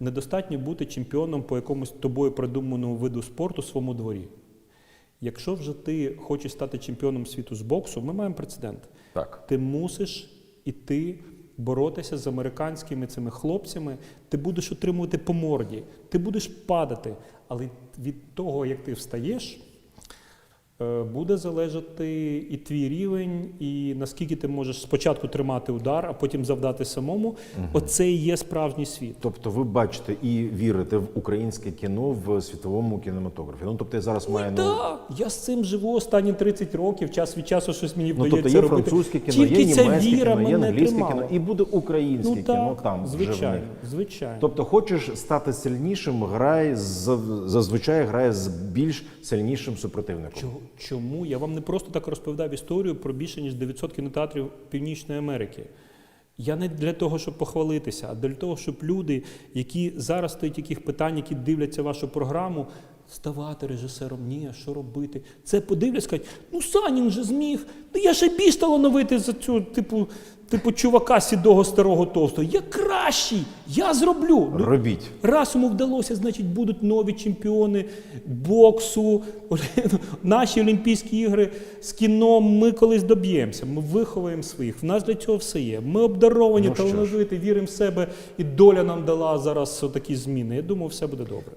Недостатньо бути чемпіоном по якомусь тобою придуманому виду спорту в своєму дворі. Якщо вже ти хочеш стати чемпіоном світу з боксу, ми маємо прецедент. Так. Ти мусиш іти боротися з американськими цими хлопцями, ти будеш отримувати по морді, ти будеш падати. Але від того, як ти встаєш, буде залежати і твій рівень, і наскільки ти можеш спочатку тримати удар, а потім завдати самому. Оце і є справжній світ. Тобто ви бачите і вірите в українське кіно в світовому кінематографі. Ну тобто я зараз маю на Так, я з цим живу останні 30 років, час від часу щось мені Ну, вдається тобто є робити. французьке кіно, Тільки є ця німецьке віра кіно, є англійське тримала. кіно, і буде українське Ну кіно так, там вже в них. звичайно, звичайно. Тобто, хочеш стати сильнішим, грай зазвичай грає з більш сильнішим супротивником. Чого- Чому? Я вам не просто так розповідав історію про більше ніж 900 кінотеатрів Північної Америки. Я не для того, щоб похвалитися, а для того, щоб люди, які зараз стоять яких питань, які дивляться вашу програму, ставати режисером, ні, а що робити. Це подивляться, скажуть, ну Санін же зміг, ну я ще більш талановитий за цю, типу, типу чувака сідого старого товстого. Я кращий, я зроблю. Ну, Робіть. Раз йому вдалося, значить, будуть нові чемпіони боксу, наші Олімпійські ігри з кіно ми колись доб'ємося. Ми виховуємо своїх. В нас для цього все є. Ми обдаровані, Ну талановиті, віримо в себе, і доля нам дала зараз такі зміни. Я думаю, все буде добре.